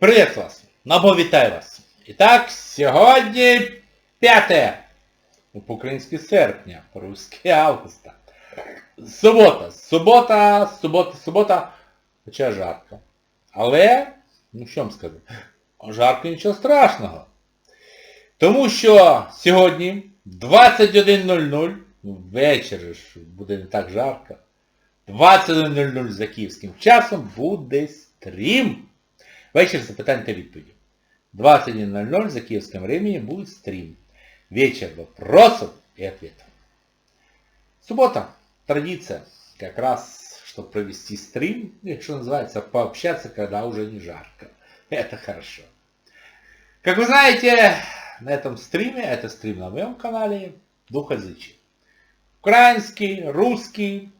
Привіт вас! Набо вітаю вас! І так, сьогодні 5 ну, по-українськи серпня, по-русски августа. Субота, субота, субота, субота, хоча жарко. Але, ну що вам сказати, жарко нічого страшного. Тому що сьогодні 21.00, ну ввечері ж буде не так жарко, 21.00 за київським часом буде стрім. Вечер запитань та відповіді. 21.00 за киевским временем будет стрим. Вечер вопросов и ответов. Суббота. Традиция. Как раз, чтобы провести стрим, или что называется, пообщаться, когда уже не жарко. Это хорошо. Как вы знаете, на этом стриме, это стрим на моем канале, двухязычие. Украинский, русский,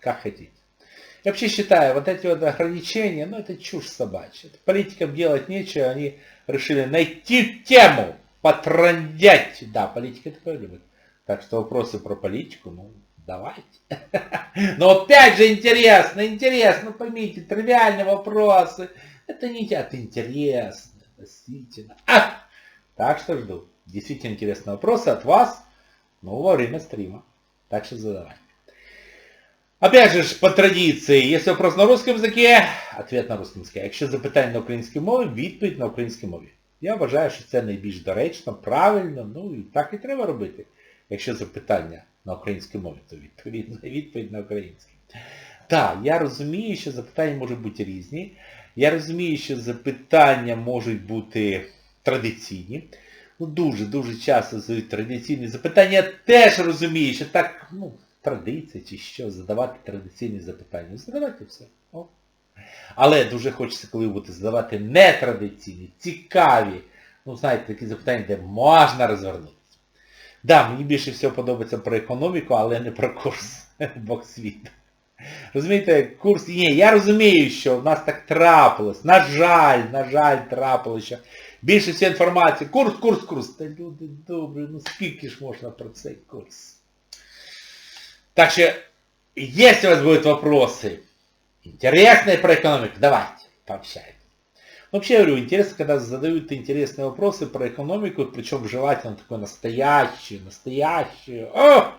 как хотите. Я вообще считаю, вот эти вот ограничения, ну это чушь собачья. Политикам делать нечего, они решили найти тему, потрандять. Да, политика такое любит. Так что вопросы про политику, ну, давайте. Но опять же интересно, интересно, поймите, тривиальные вопросы. Это не это интересно, действительно. А! Так что жду. Действительно интересные вопросы от вас, ну, во время стрима. Так что задавайте. Опять же, по традиції, якщо вопрос на русском языке, ответ на русском языке. Якщо запитання на українській мові, відповідь на українській мові. Я вважаю, що це найбільш доречно, правильно, ну і так і треба робити. Якщо запитання на українській мові, то відповідно відповідь на українській. Так, я розумію, що запитання можуть бути різні. Я розумію, що запитання можуть бути традиційні. Ну, дуже-дуже часто задають традиційні запитання. Я теж розумію, що так, ну, традиція чи що, задавати традиційні запитання. Задавайте все. О. Але дуже хочеться, коли будете задавати нетрадиційні, цікаві, ну, знаєте, такі запитання, де можна розвернутися. Да, мені більше всього подобається про економіку, але не про курс Бог світу. Розумієте, курс... Ні, я розумію, що в нас так трапилось. На жаль, на жаль, трапилось, що більше всього інформації. Курс, курс, курс. Та люди добрі, ну скільки ж можна про цей курс? Так что, если у вас будут вопросы интересные про экономику, давайте, пообщаемся. Вообще, я говорю, интересно, когда задают интересные вопросы про экономику, причем желательно такой настоящий, настоящий. О!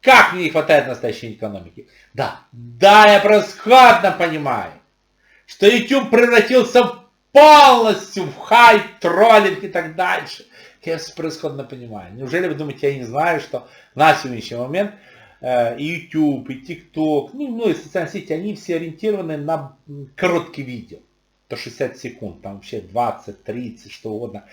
Как мне не хватает настоящей экономики? Да, да, я превосходно понимаю, что YouTube превратился полностью в хайп, троллинг и так дальше. Я превосходно понимаю. Неужели вы думаете, я не знаю, что на сегодняшний момент и YouTube, и TikTok, ну, ну и социальные сети, они все ориентированы на короткие видео. То 60 секунд, там вообще 20, 30, что угодно.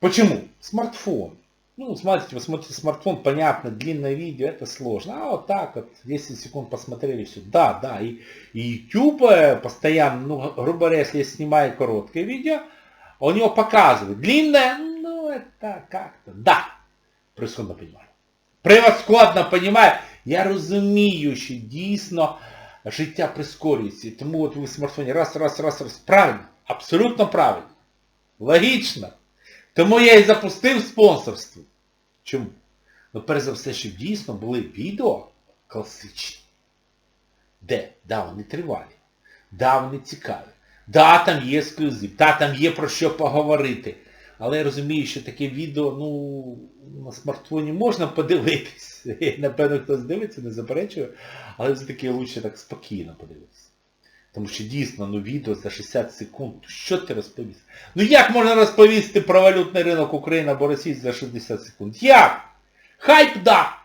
Почему? Смартфон. Ну, смотрите, вы смотрите смартфон, понятно, длинное видео, это сложно. А вот так вот, 10 секунд посмотрели, все. Да, да, и, и YouTube постоянно, ну, грубо говоря, если я снимаю короткое видео, у него показывает. Длинное, ну, это как-то, да, превосходно понимаю. Превосходно понимаю. Я розумію, що дійсно життя прискорюється. Тому от ви в смартфоні раз, раз, раз, раз. Правильно. Абсолютно правильно. Логічно. Тому я і запустив спонсорство. Чому? Ну, перш за все, щоб дійсно були відео класичні. Де? Да, вони тривалі. Да, вони цікаві. Да, там є ексклюзив. Да, там є про що поговорити. Але я розумію, що таке відео, ну, на смартфоні можна подивитись. Напевно, хтось дивиться, не заперечує, але все-таки краще так спокійно подивитися. Тому що дійсно, ну відео за 60 секунд, що ти розповісти? Ну як можна розповісти про валютний ринок України або Росії за 60 секунд? Як? Хайп да!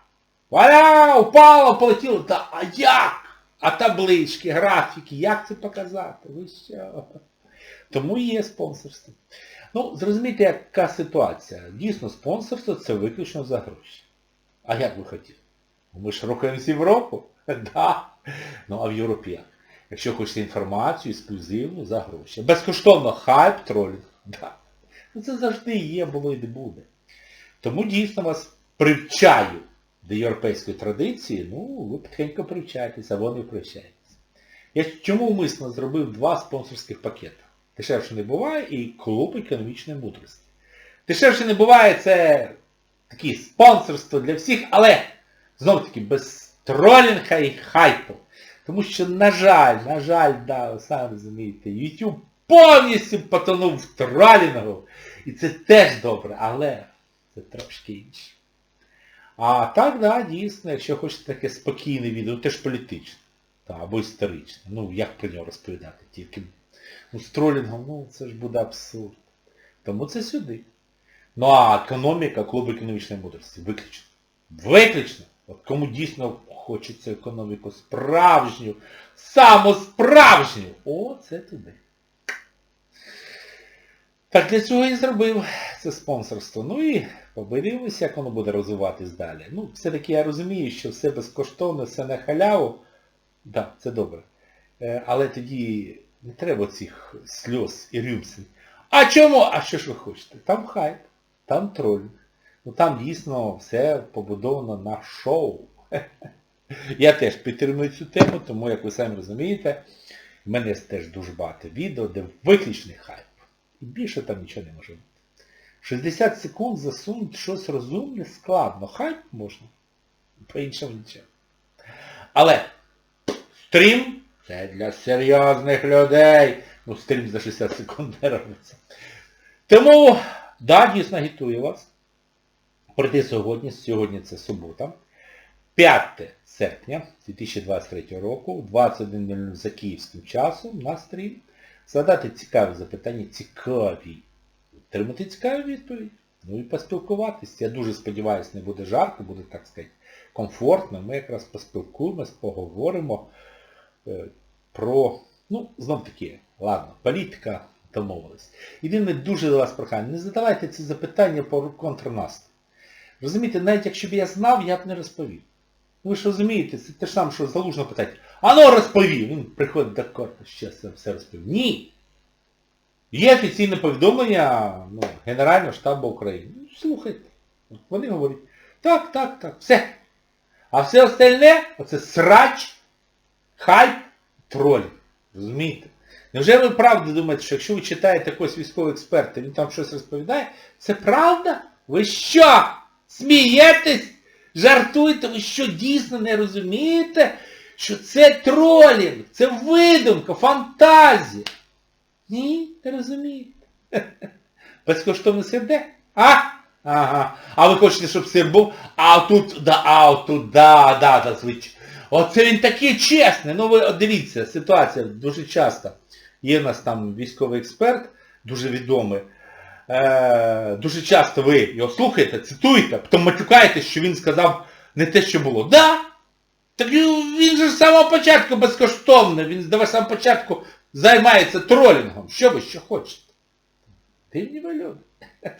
Валя, упало, полетіло, да, а як? А таблички, графіки, як це показати? Ви що? Тому є спонсорство. Ну, зрозумійте, яка ситуація. Дійсно, спонсорство це виключно за гроші. А як ви хотіли? Ми ж рухаємося в Європу? Да. Ну, а в Європі як? Якщо хочете інформацію, ексклюзивну, за гроші. Безкоштовно хайп, тролінг. Да. Ну це завжди є, було і не буде. Тому дійсно вас привчаю до європейської традиції, ну, ви потихеньку привчаєтесь, а вони привчаєтесь. Я чому умисно зробив два спонсорських пакети? Дешевше не буває і клуб економічної мудрості. Дешевше не буває, це такі спонсорство для всіх, але знов таки без тролінга і хайпу. Тому що, на жаль, на жаль, да, самі розумієте, YouTube повністю потонув в тролінгу. І це теж добре, але це трошки інше. А так, да, дійсно, якщо хочете таке спокійне відео, теж політичне. Та, або історичне. Ну, як про нього розповідати? Тільки тролінгом, ну це ж буде абсурд. Тому це сюди. Ну а економіка, клуб економічної мудрості. Виключно. Виключно. От кому дійсно хочеться економіку справжню, самосправжню, о, це туди. Так для цього і зробив це спонсорство. Ну і подивимося, як воно буде розвиватись далі. Ну, все-таки я розумію, що все безкоштовно, все на халяву. Так, да, це добре. Е, Але тоді не треба цих сльоз і рюмсень. А чому? А що ж ви хочете? Там хайп, там тролінг. Ну там дійсно все побудовано на шоу. Я теж підтримую цю тему, тому, як ви самі розумієте, в мене теж дуже багато відео, де виключний хайп. І більше там нічого не може бути. 60 секунд засунути щось розумне складно. Хайп можна. По-іншому нічого. Але стрім це для серйозних людей. Ну, стрім за 60 секунд не робиться. Тому, да, дійсно вас. Прийти сьогодні, сьогодні це субота, 5 серпня 2023 року, 21.00 за київським часом на стрім, задати цікаві запитання, цікаві, отримати цікаві відповідь. Ну і поспілкуватись. Я дуже сподіваюся, не буде жарко, буде, так сказати, комфортно. Ми якраз поспілкуємось, поговоримо е, про, ну, знов таки, ладно, політика домовилась. Єдине дуже до вас прохання, не задавайте ці запитання по контрнаступу. Розумієте, навіть якщо б я знав, я б не розповів. Ви ж розумієте, це те ж саме, що залужно питати, а ну розповів! Він приходить до корпу, ще все розповів. Ні! Є офіційне повідомлення ну, Генерального штабу України. Ну, слухайте. Вони говорять, так, так, так, все. А все остальне, оце срач, хайп, троль. Розумієте? Невже ви правда думаєте, що якщо ви читаєте якогось військового експерта, він там щось розповідає, це правда? Ви що? Смієтесь? Жартуєте? Ви що дійсно не розумієте, що це тролінг, це видумка, фантазія? Ні, не розумієте. Безкоштовний сирде? А? Ага. А ви хочете, щоб сир був? А тут, да, а тут, да, да, звичайно. Оце він такий чесний. Ну ви дивіться, ситуація дуже часто. Є в нас там військовий експерт, дуже відомий. Е, дуже часто ви його слухаєте, цитуєте, потім матюкаєте, що він сказав не те, що було. Да! Так він же з самого початку безкоштовний, він з самого початку займається тролінгом. Що ви ще хочете? Дивні ви люди.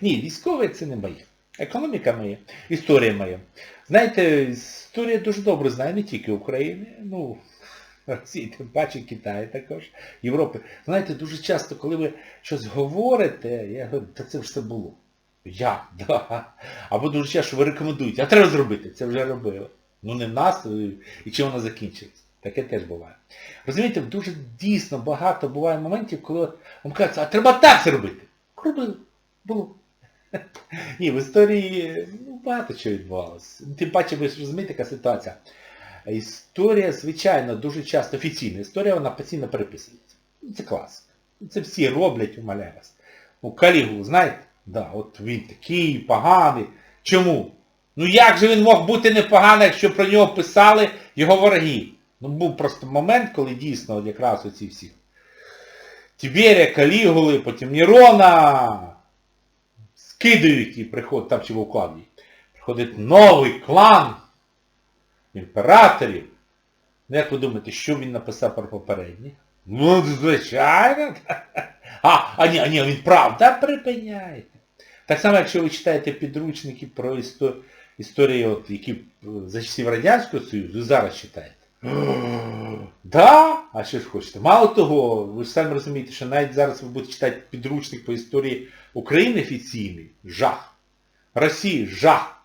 Ні, військове це не моє. Економіка моя, історія моя. Знаєте, історія дуже добре знає не тільки України, ну, Росії, тим паче Китаю також, Європи. Знаєте, дуже часто, коли ви щось говорите, я говорю, та це все було. Я, да. Або дуже часто, ви рекомендуєте, а треба зробити, це вже робили. Ну не нас, і чим воно закінчиться. Таке теж буває. Розумієте, дуже дійсно багато буває моментів, коли вам кажуть, а треба так зробити. Робили. Було. Ні, в історії ну, багато чого відбувалося. Тим паче, ви ж розумієте, яка ситуація. Історія, звичайно, дуже часто офіційна. Історія, вона постійно переписується. Це класика. Це всі роблять, умоляю вас. Ну, Калігулу, знаєте? Да, от він такий, поганий. Чому? Ну як же він мог бути непоганий, якщо про нього писали його вороги? Ну був просто момент, коли дійсно якраз оці всі Тіберія, Калігули, потім Нерона скидають і приходить, там чи в укладі. Приходить новий клан імператорів. Ну як ви думаєте, що він написав про попередніх? Ну, звичайно. А, а ні, а ні, він правда припиняєте. Так само, якщо ви читаєте підручники про історію, історії, от, які за часів Радянського Союзу, зараз читаєте. Да? А що ж хочете? Мало того, ви ж самі розумієте, що навіть зараз ви будете читати підручник по історії України офіційний. Жах. Росії жах.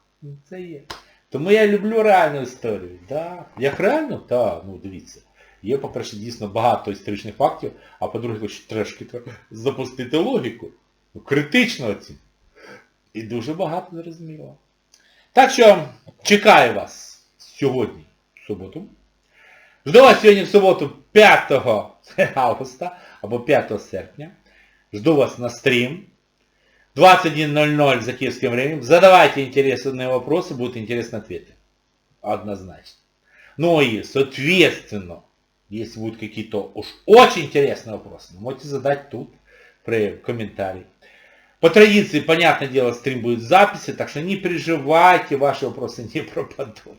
Це є. Тому я люблю реальну історію. Да. Як реально? Так, ну дивіться. Є, по-перше, дійсно багато історичних фактів, а по-друге, хоч трошки запустити логіку. Ну, критично оцінку. І дуже багато зрозуміло. Так що чекаю вас сьогодні, в суботу, Жду вас сьогодні в суботу 5 августа або 5 серпня. Жду вас на стрим. 21.00 за киевским временем. Задавайте интересные вопросы, будут интересные ответы. Однозначно. Ну и, соответственно, если будут какие-то уж очень интересные вопросы, вы можете задать тут, при комментарии. По традиции, понятное дело, стрим будет в записи, так что не переживайте, ваши вопросы не пропадут.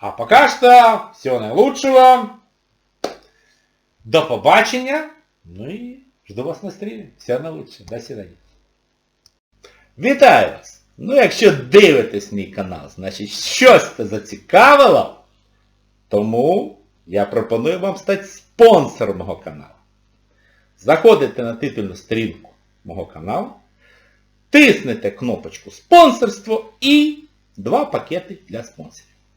А пока что, всего наилучшего. До побачення. Ну і жду вас на стрімі. Всього наилучшего. До свидания. Вітаю вас! Ну якщо дивитесь мій канал, значить щось це зацікавило, тому я пропоную вам стати спонсором мого каналу. Заходите на титульну сторінку мого каналу, тиснете кнопочку спонсорство і два пакети для спонсорів.